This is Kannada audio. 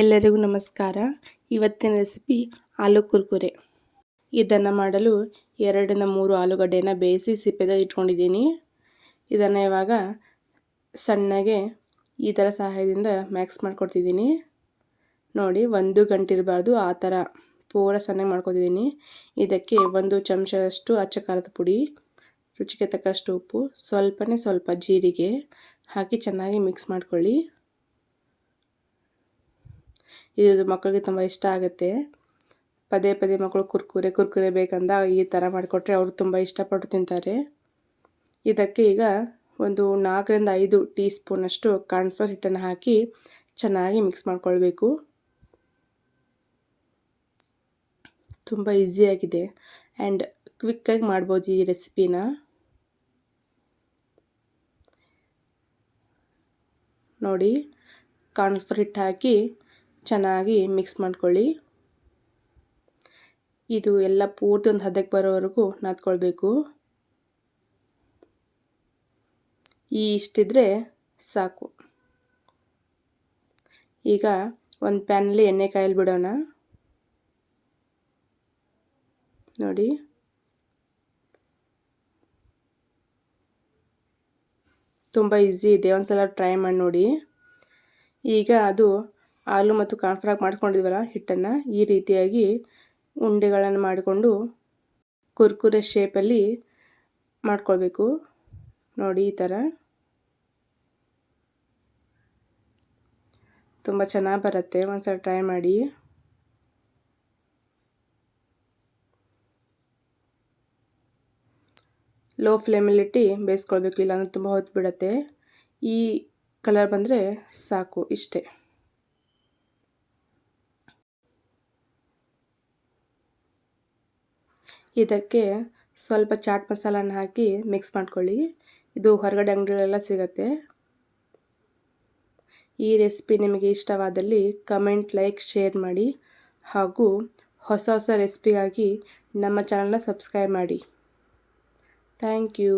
ಎಲ್ಲರಿಗೂ ನಮಸ್ಕಾರ. ಇವತ್ತಿನ ರೆಸಿಪಿ ಆಲೂ ಕುರ್ಕುರೆ. ಇದನ್ನು ಮಾಡಲು ಎರಡರಿಂದ ಮೂರು ಆಲೂಗಡ್ಡೆನ ಬೇಯಿಸಿ ಸಿಪ್ಪೆದಾಗ ಇಟ್ಕೊಂಡಿದ್ದೀನಿ. ಇದನ್ನು ಇವಾಗ ಸಣ್ಣಗೆ ಈ ಥರ ಸಹಾಯದಿಂದ ಮ್ಯಾಕ್ಸ್ ಮಾಡ್ಕೊಡ್ತಿದ್ದೀನಿ. ನೋಡಿ, ಒಂದು ಗಂಟೆ ಇರಬಾರ್ದು ಆ ಥರ ಪೂರ ಸಣ್ಣಗೆ ಮಾಡ್ಕೊತಿದ್ದೀನಿ. ಇದಕ್ಕೆ ಒಂದು ಚಮಚದಷ್ಟು ಅಚ್ಚ ಖಾರದ ಪುಡಿ, ರುಚಿಗೆ ತಕ್ಕಷ್ಟು ಉಪ್ಪು, ಸ್ವಲ್ಪನೇ ಸ್ವಲ್ಪ ಜೀರಿಗೆ ಹಾಕಿ ಚೆನ್ನಾಗಿ ಮಿಕ್ಸ್ ಮಾಡ್ಕೊಳ್ಳಿ. ಇದು ಮಕ್ಕಳಿಗೆ ತುಂಬ ಇಷ್ಟ ಆಗುತ್ತೆ. ಪದೇ ಪದೇ ಮಕ್ಕಳು ಕುರ್ಕುರೆ ಕುರ್ಕುರೆ ಬೇಕಂದ ಈ ಥರ ಮಾಡಿಕೊಟ್ರೆ ಅವರು ತುಂಬ ಇಷ್ಟಪಟ್ಟು ತಿಂತಾರೆ. ಇದಕ್ಕೆ ಈಗ ಒಂದು ನಾಲ್ಕರಿಂದ ಐದು ಟೀ ಸ್ಪೂನಷ್ಟು ಕಾರ್ನ್ಫ್ಲೋರ್ ಹಿಟ್ಟನ್ನು ಹಾಕಿ ಚೆನ್ನಾಗಿ ಮಿಕ್ಸ್ ಮಾಡ್ಕೊಳ್ಬೇಕು. ತುಂಬ ಈಸಿಯಾಗಿದೆ ಆ್ಯಂಡ್ ಕ್ವಿಕ್ಕಾಗಿ ಮಾಡ್ಬೋದು ಈ ರೆಸಿಪಿನ. ನೋಡಿ, ಕಾರ್ನ್ಫ್ಲೋರ್ ಹಿಟ್ಟು ಹಾಕಿ ಚೆನ್ನಾಗಿ ಮಿಕ್ಸ್ ಮಾಡ್ಕೊಳ್ಳಿ. ಇದು ಎಲ್ಲ ಪೂರ್ತಿ ಒಂದು ಹದಕ್ಕೆ ಬರೋವರೆಗೂ ನಾದ್ಕೊಳ್ಬೇಕು. ಈ ಇಷ್ಟಿದ್ರೆ ಸಾಕು. ಈಗ ಒಂದು ಪ್ಯಾನಲ್ಲಿ ಎಣ್ಣೆ ಕಾಯಲ್ಲಿ ಬಿಡೋಣ. ನೋಡಿ. ತುಂಬ ಈಸಿ ಇದೆ. ಒಂದು ಸಲ ಟ್ರೈ ಮಾಡಿ ನೋಡಿ. ಈಗ ಅದು ಆಲೂ ಮತ್ತು ಕಾನ್ಫ್ರಾಕ್ ಮಾಡ್ಕೊಂಡಿದ್ವಲ್ಲ ಹಿಟ್ಟನ್ನು, ಈ ರೀತಿಯಾಗಿ ಉಂಡೆಗಳನ್ನು ಮಾಡಿಕೊಂಡು ಕುರ್ಕುರೆ ಶೇಪಲ್ಲಿ ಮಾಡ್ಕೊಳ್ಬೇಕು. ನೋಡಿ ಈ ಥರ ತುಂಬ ಚೆನ್ನಾಗಿ ಬರುತ್ತೆ, ಒಂದ್ಸಲ ಟ್ರೈ ಮಾಡಿ. ಲೋ ಫ್ಲೇಮಲ್ಲಿಟ್ಟು ಬೇಯಿಸ್ಕೊಳ್ಬೇಕು, ಇಲ್ಲಾಂದ್ರೆ ತುಂಬ ಹೊತ್ತು ಬಿಡುತ್ತೆ ಈ ಕಲರ್ ಬಂದರೆ ಸಾಕು, ಇಷ್ಟೇ. ಇದಕ್ಕೆ ಸ್ವಲ್ಪ ಚಾಟ್ ಮಸಾಲನ ಹಾಕಿ ಮಿಕ್ಸ್ ಮಾಡ್ಕೊಳ್ಳಿ. ಇದು ಹೊರಗಡೆ ಅಂಗಡಿಗಳೆಲ್ಲ ಸಿಗುತ್ತೆ. ಈ ರೆಸಿಪಿ ನಿಮಗೆ ಇಷ್ಟವಾದಲ್ಲಿ ಕಮೆಂಟ್ ಲೈಕ್ ಶೇರ್ ಮಾಡಿ ಹಾಗೂ ಹೊಸ ಹೊಸ ರೆಸಿಪಿಗಾಗಿ ನಮ್ಮ ಚಾನಲ್ನ ಸಬ್ಸ್ಕ್ರೈಬ್ ಮಾಡಿ. Thank you